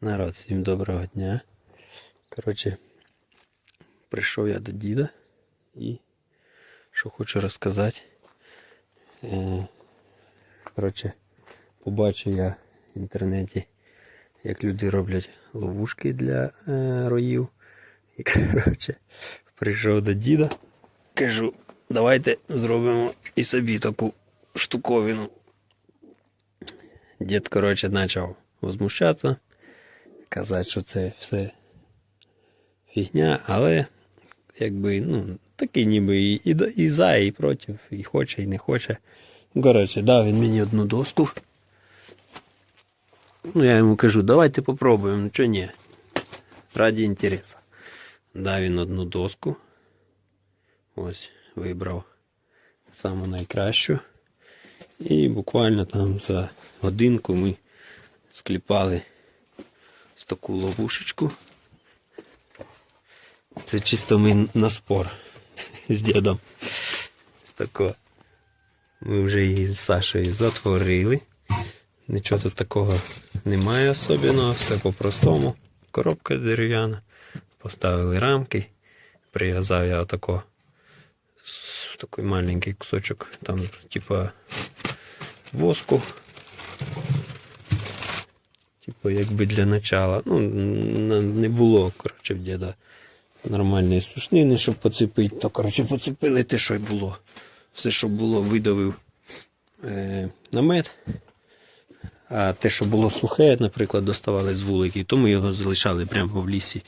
Народ, всім доброго дня. Коротше, прийшов я до діда і що хочу розказати. Е, Коротше, побачив я в інтернеті, як люди роблять ловушки для е, роїв. І коротше, прийшов до діда. Кажу, давайте зробимо і собі таку штуковину. Дід, коротше, почав возмущатися казати, що це все фігня, але якби, ну, такий ніби і, і, і за, і проти, і хоче, і не хоче. Коротше, дав він мені одну доску. Ну, я йому кажу, давайте попробуємо, ну чого ні. Раді інтересу. Дав він одну доску. Ось, вибрав саму найкращу. І буквально там за годинку ми скліпали таку ловушечку. Це чисто ми на спор з дідом. Ось тако. Ми вже її з Сашею затворили. Нічого тут такого немає особливого, все по-простому. Коробка дерев'яна. Поставили рамки. Прив'язав я отако такий маленький кусочок, там, типа воску. Типу, якби для начала. Ну, не було, коротше, в діда нормальної сушнини, щоб поцепити, то, коротше, поцепили те, що й було. Все, що було, видавив е, намет. А те, що було сухе, наприклад, доставали з вулики, то ми його залишали прямо в лісі,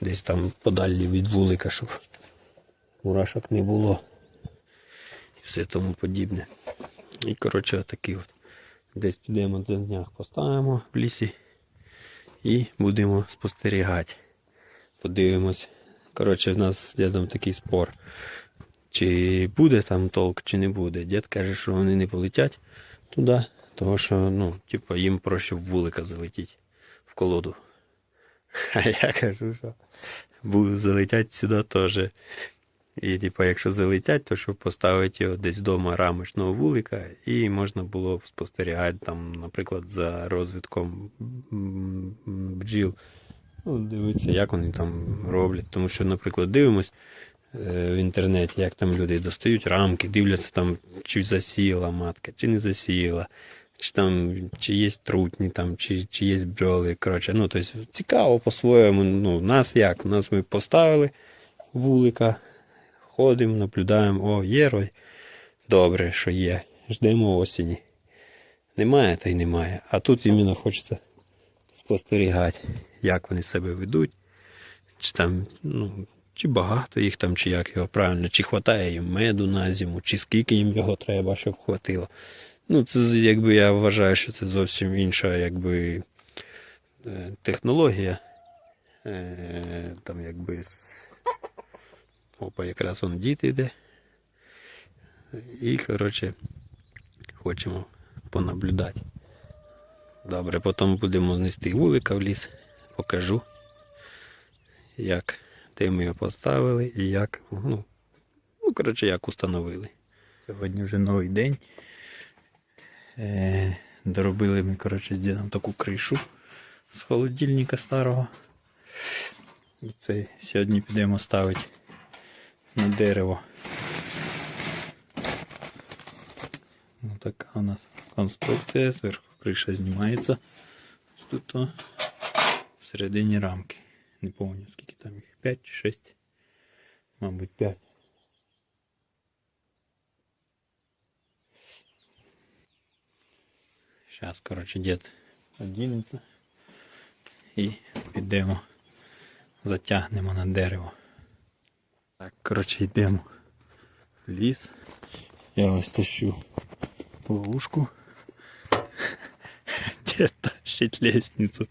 десь там подалі від вулика, щоб мурашок не було. І все тому подібне. І, коротше, отакі от. Десь підемо до днях поставимо в лісі і будемо спостерігати. Подивимось. Коротше, в нас з дідом такий спор. Чи буде там толк, чи не буде. Дід каже, що вони не полетять туди, тому що, ну, типу, їм проще в вулика залетіти в колоду. А я кажу, що залетять сюди теж. І, типу, якщо залетять, то щоб поставити його десь вдома рамочного вулика, і можна було спостерігати там, наприклад, за розвитком бджіл. Ну, дивитися, як вони там роблять. Тому що, наприклад, дивимось е, в інтернеті, як там люди достають рамки, дивляться там, чи засіяла матка, чи не засіяла, чи там чи є трутні, там, чи, чи є бджоли. Коротше, ну, тобто, цікаво по-своєму. Ну, нас як? Нас ми поставили вулика, ходимо, наблюдаємо, о, є рой. Добре, що є. Ждемо осені. Немає, та й немає. А тут іменно хочеться спостерігати, як вони себе ведуть. Чи там, ну, чи багато їх там, чи як його правильно, чи хватає їм меду на зиму, чи скільки їм його треба, щоб хватило. Ну, це якби я вважаю, що це зовсім інша, якби е, технологія. Е, Там якби Опа, якраз он дід іде. І, коротше, хочемо понаблюдати. Добре, потім будемо нести вулика в ліс, покажу, як де ми його поставили і як, ну, ну коротше, як установили. Сьогодні вже новий день. Е, доробили ми, коротше, з дідом таку кришу з холодильника старого. І це сьогодні підемо ставити на дерево. Ну, така у нас конструкція, зверху криша знімається. Ось тут о, всередині рамки. Не пам'ятаю скільки там їх, 5 чи 6. Мабуть, 5. Зараз, коротше, дід одінеться і підемо, затягнемо на дерево. Так, коротше, йдемо в ліс. Я ось тащу ловушку. Дід тащить лестницю.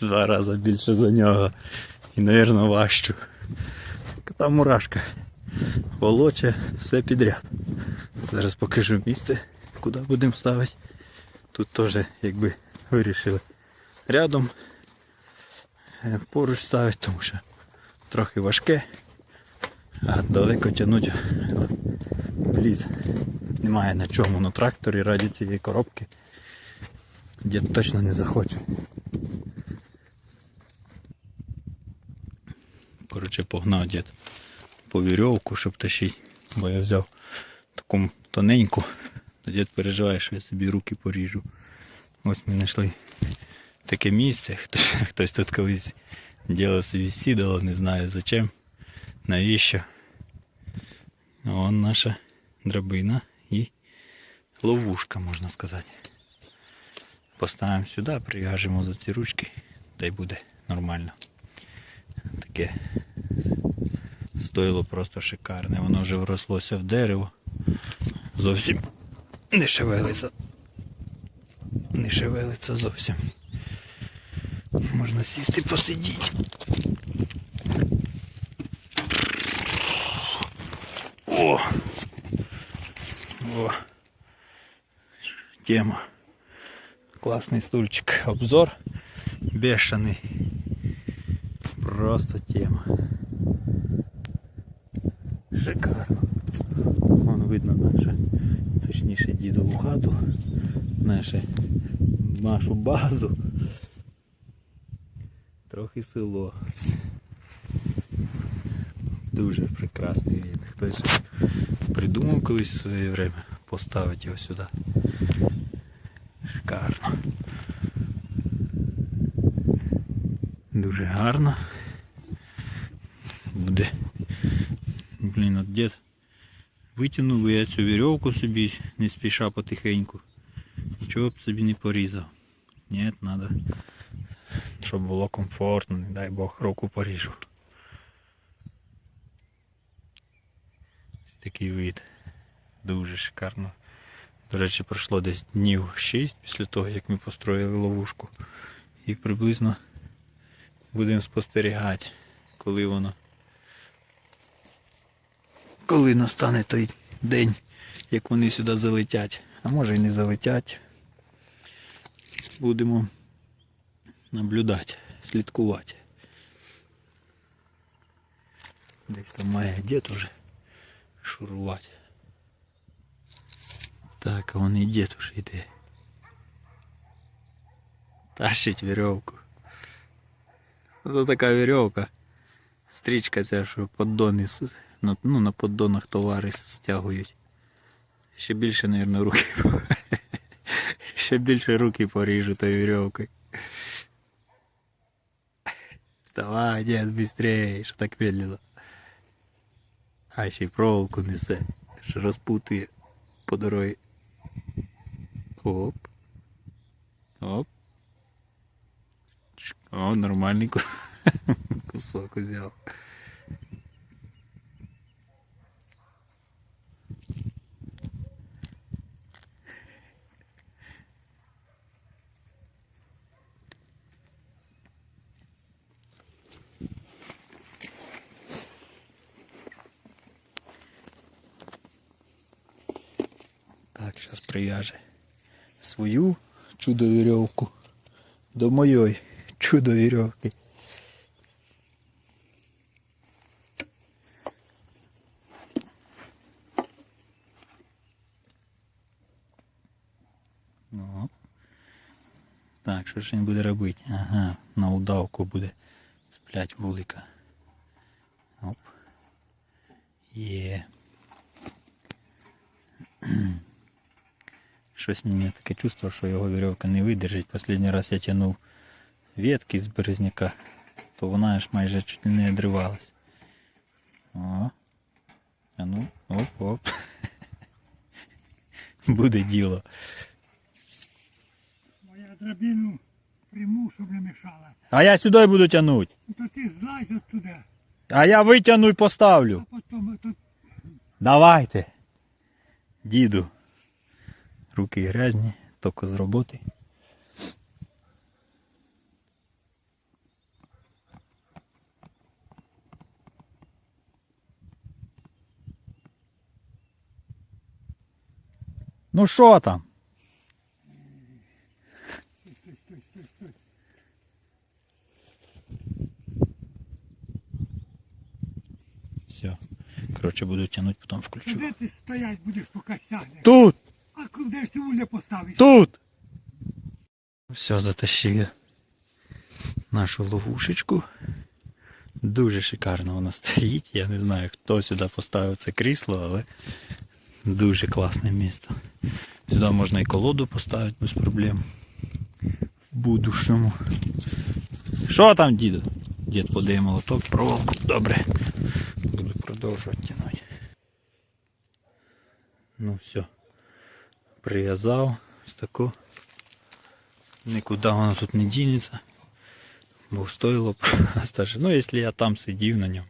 Два рази більше за нього. І, мабуть, важчу. Та мурашка. Волоче все підряд. Зараз покажу місце, куди будемо ставити. Тут теж якби вирішили рядом е, поруч ставити, тому що трохи важке, а далеко тягнути в ліс. Немає на чому на тракторі раді цієї коробки. Дід точно не захоче. Коротше, погнав дід по вірьовку, щоб тащити, бо я взяв таку тоненьку, дід переживає, що я собі руки поріжу. Ось ми знайшли таке місце, хтось, хтось тут колись діло собі сідало, не знаю зачем, навіщо. Вон наша драбина і ловушка, можна сказати. Поставимо сюди, прив'яжемо за ці ручки, та й буде нормально. Таке стоїло просто шикарне. Воно вже врослося в дерево. Зовсім не шевелиться. Не шевелиться зовсім. Можна сісти посидіти. О! О! Тема. Класний стульчик. Обзор бешений. Просто тема. Шикарно. Вон видно нашу, точніше дідову хату, наше, нашу базу. Трохи село. Дуже прекрасний від. Хтось придумав колись в своє время поставити його сюди. Шикарно. Дуже гарно. Буде. Блін, от дід витягнув я цю вірьовку собі, не спіша потихеньку. Чого б собі не порізав. Ні, треба, щоб було комфортно, не дай Бог руку поріжу. Ось такий вид. Дуже шикарно. До речі, пройшло десь днів 6 після того, як ми построїли ловушку. І приблизно будемо спостерігати, коли воно. Коли настане той день, як вони сюди залетять. А може і не залетять. Будемо наблюдати, слідкувати. Десь там має дід уже шурувати. Так, а вон і дід уже йде. Тащить веревку. Це така веревка. Стрічка ця, що поддони, ну, на поддонах товари стягують. Ще більше, мабуть, руки. Ще більше руки поріжу тою веревкою. Давай, дед, быстрее, що так медленно. А ще й проволоку несе, що розпутує по дорозі. Оп. Оп. О, нормальний кусок взяв. Так, зараз прив'яже свою чудо-вірьовку до моєї чудо-вірьовки. Ну. Так, що ж він буде робити? Ага, на удавку буде сплять вулика. Оп. Є. Щось мені таке чувство, що його вірьовка не видержить. Последній раз я тягнув ветки з березняка, то вона аж майже чуть не одривалась. О. А ну, оп-оп. Буде діло. Бо я драбину приму, щоб не мешала. А я сюди буду тягнути. Ну, То ти злазь от туди, А я витягну і поставлю. а потім Давайте. Діду. Руки грязні, тільки з роботи. Ну що там? Все. Коротше, буду тягнути, потім включу. де ти стоять будеш поки сягнеш. Тут! Вуля поставиш? Тут! Все, затащили нашу ловушечку. Дуже шикарно вона стоїть. Я не знаю, хто сюди поставив це крісло, але дуже класне місто. Сюди можна і колоду поставити без проблем. В будущому. Що там, діду? Дід подає молоток, проволоку. Добре. Буду продовжувати тягнути. Ну все. Прив'язав ось таку. Нікуди воно тут не дінеться. Бо стоїло б стаже. Ну, якщо я там сидів на ньому,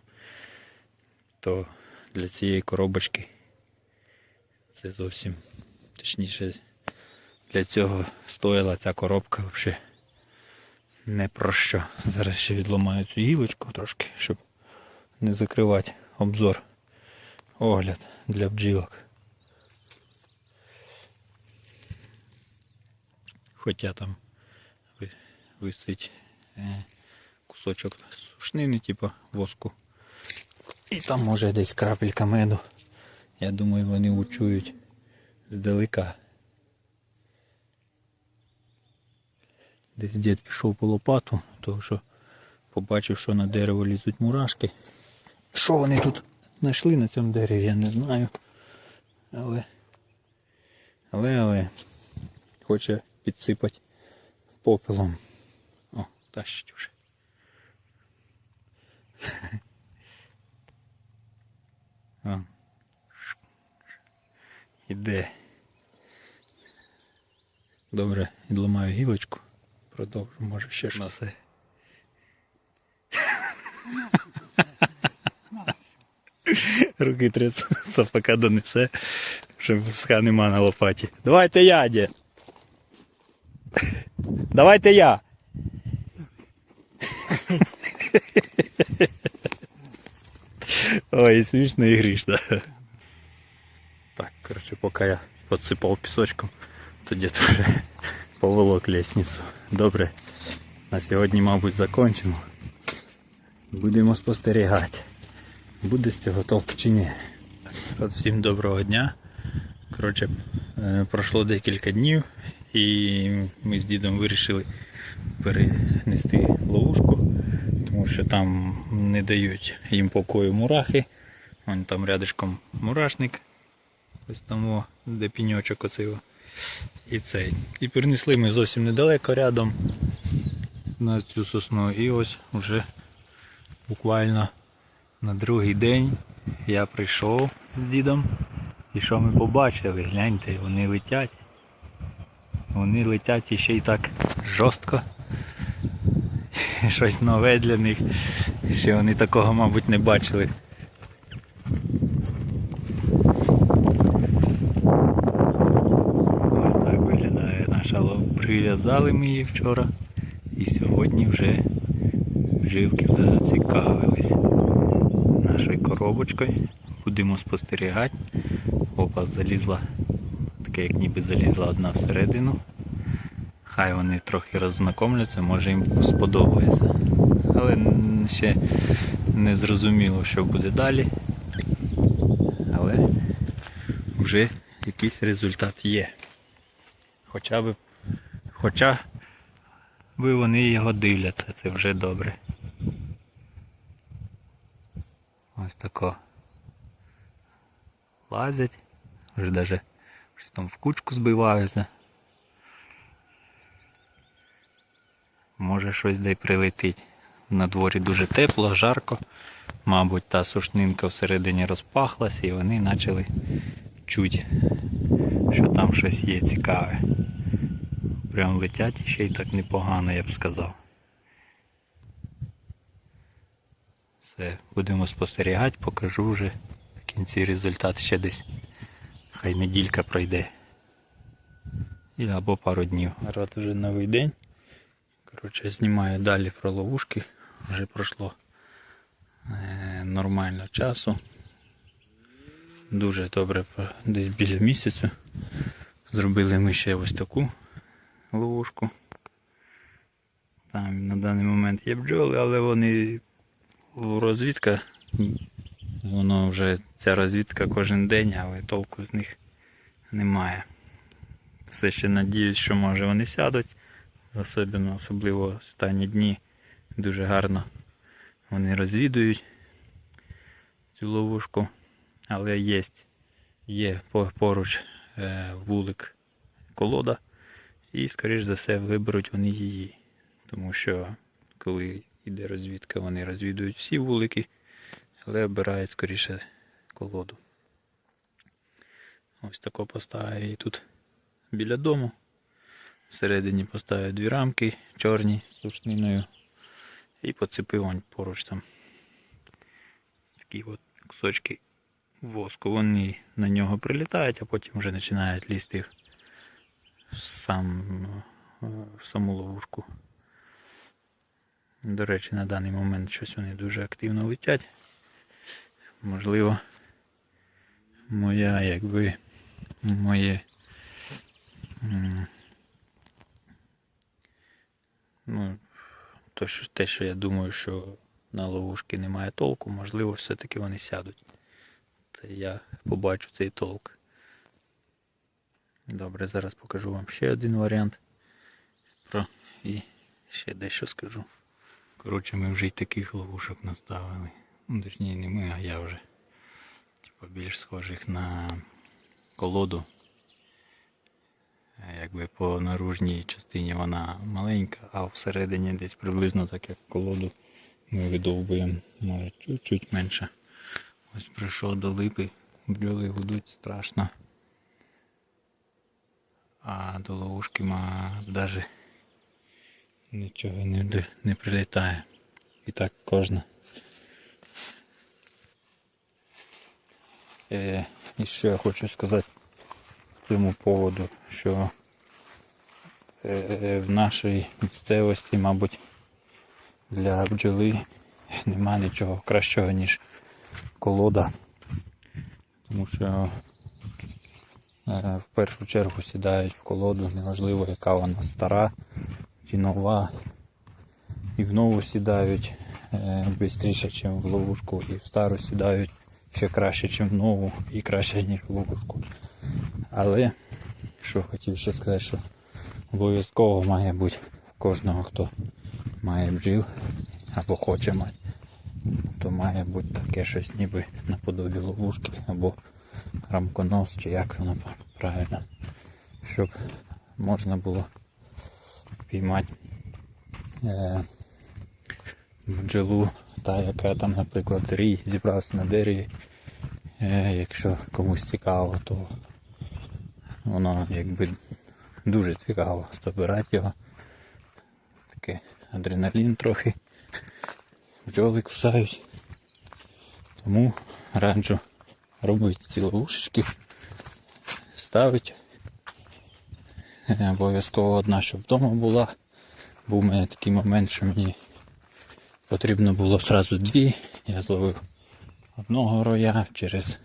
то для цієї коробочки це зовсім точніше для цього стоїла ця коробка взагалі не про що. Зараз ще відламаю цю гілочку трошки, щоб не закривати обзор, огляд для бджілок. Хоча там висить е, кусочок сушнини, типу воску. І там може десь крапелька меду. Я думаю, вони учують здалека. Десь дід пішов по лопату, тому що побачив, що на дерево лізуть мурашки. Що вони тут знайшли на цьому дереві, я не знаю. Але. Але, але. Хоче підсипати попелом. О, тащить уже. О. Іде. Добре, відламаю гілочку. Продовжу, може ще щось. Насе. Руки трясуться, поки донесе, що пуска нема на лопаті. Давайте я, дід. Давайте я. Ой, смішно і грішно. Так, коротше, поки я підсипав пісочком, то дід вже поволок лестницю. Добре. На сьогодні, мабуть, закончимо. Будемо спостерігати. Буде з цього толк чи ні. От всім доброго дня. Коротше, е, пройшло декілька днів і ми з дідом вирішили перенести ловушку, тому що там не дають їм покою мурахи. Вон там рядышком мурашник. Ось там, де піньочок оцей. І цей. І перенесли ми зовсім недалеко рядом на цю сосну. І ось вже буквально на другий день я прийшов з дідом. І що ми побачили? Гляньте, вони летять. Вони летять ще й так жорстко. Щось нове для них. Ще вони такого, мабуть, не бачили. Ось так виглядає наша лов. Прив'язали ми її вчора. І сьогодні вже бжилки зацікавились нашою коробочкою. Будемо спостерігати. Опа, залізла, таке як ніби залізла одна всередину. Хай вони трохи роззнакомляться, може їм сподобається. Але ще не зрозуміло, що буде далі. Але вже якийсь результат є. Хоча б, хоча би вони його дивляться, це вже добре. Ось тако лазять, вже щось там в кучку збиваються. Може щось де прилетить. На дворі дуже тепло, жарко. Мабуть, та сушнинка всередині розпахлась і вони почали чуть, що там щось є цікаве. Прям летять ще й так непогано, я б сказав. Все, будемо спостерігати, покажу вже в кінці результат ще десь. Хай неділька пройде. І або пару днів. Зараз вже новий день. Коротше, знімаю далі про ловушки. Вже пройшло е, нормально часу. Дуже добре, десь біля місяця. Зробили ми ще ось таку ловушку. Там на даний момент є бджоли, але вони розвідка. Воно вже ця розвідка кожен день, але толку з них немає. Все ще надіюсь, що може вони сядуть. Особливо, особливо останні дні дуже гарно вони розвідують цю ловушку, але є, є поруч е, вулик колода, і, скоріш за все, виберуть вони її. Тому що коли йде розвідка, вони розвідують всі вулики, але обирають скоріше колоду. Ось тако поставив і тут біля дому. Всередині поставив дві рамки чорні з сушниною і поцепив он поруч там такі от кусочки воску. Вони на нього прилітають, а потім вже починають лізти в, сам, е, в саму ловушку. До речі, на даний момент щось вони дуже активно летять. Можливо, моя, якби, моє. Ну, то, що, те, що я думаю, що на ловушки немає толку, можливо, все-таки вони сядуть. Та я побачу цей толк. Добре, зараз покажу вам ще один варіант. Про і ще дещо скажу. Коротше, ми вже й таких ловушок наставили. Ну, точніше, не ми, а я вже. Типа більш схожих на колоду. Якби по наружній частині вона маленька, а всередині десь приблизно так як колоду ми видовбуємо, може чуть-чуть менше. Ось прийшов до липи, бджоли гудуть страшно. А до ловушки навіть нічого не, не прилітає. І так кожна. І що я хочу сказати цьому поводу, що е, в нашій місцевості, мабуть, для бджоли нема нічого кращого, ніж колода. Тому що е, в першу чергу сідають в колоду, неважливо яка вона стара чи нова. І в нову сідають швидше, ніж в ловушку, і в стару сідають ще краще, ніж нову, і краще, ніж в. Але що хотів ще сказати, що обов'язково має бути в кожного, хто має бджіл або хоче мати, то має бути таке щось ніби наподобі ловушки або рамконос, чи як воно правильно, щоб можна було піймати е, бджолу, та яка там, наприклад, рій зібрався на дереві. Е, якщо комусь цікаво, то воно якби дуже цікаво збирати його. Таке адреналін трохи. Бджоли кусають. Тому раджу робити ці ловушечки, ставити. Е, Обов'язково одна, щоб вдома була. Був у мене такий момент, що мені потрібно було одразу дві. Я зловив одного роя через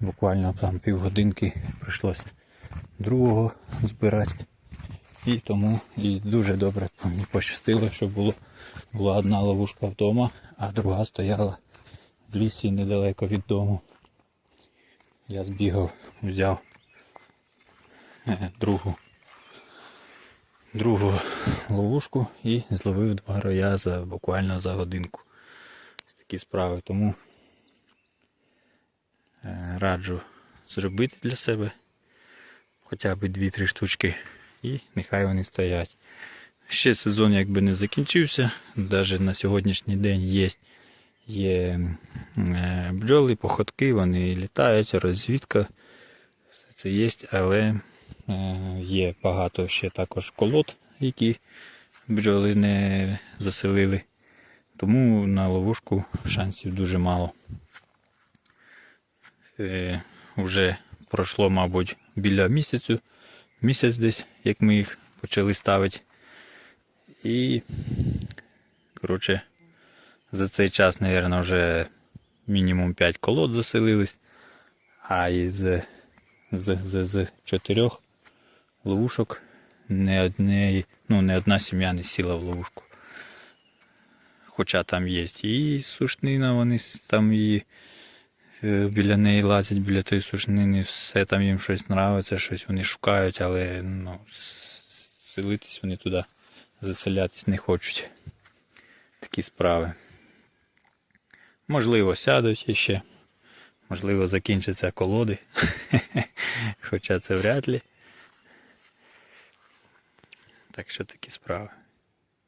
буквально там півгодинки прийшлось другого збирати. І тому і дуже добре мені пощастило, що було, була одна ловушка вдома, а друга стояла в лісі недалеко від дому. Я збігав, взяв е, другу, другу ловушку і зловив два роя за буквально за годинку. Ось такі справи. Тому е, раджу зробити для себе хоча б 2-3 штучки і нехай вони стоять. Ще сезон якби не закінчився, навіть на сьогоднішній день є, є е, бджоли, походки, вони літають, розвідка, все це є, але є багато ще також колод, які бджоли не заселили. Тому на ловушку шансів дуже мало. Е, вже пройшло, мабуть, біля місяцю, місяць десь, як ми їх почали ставити. І, коротше, за цей час, мабуть, вже мінімум 5 колод заселились. А із з, з, з чотирьох ловушок не, одне, ну, не одна сім'я не сіла в ловушку. Хоча там є і сушнина, вони там і е, біля неї лазять, біля тої сушнини, все там їм щось подобається, щось вони шукають, але ну, селитись вони туди, заселятись не хочуть. Такі справи. Можливо, сядуть іще. Можливо, закінчаться колоди. Хоча це вряд ли. Так що такі справи.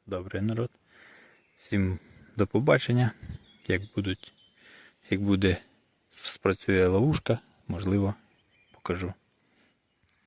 Добрий народ. Всім до побачення. Як будуть, як буде спрацює ловушка, можливо, покажу.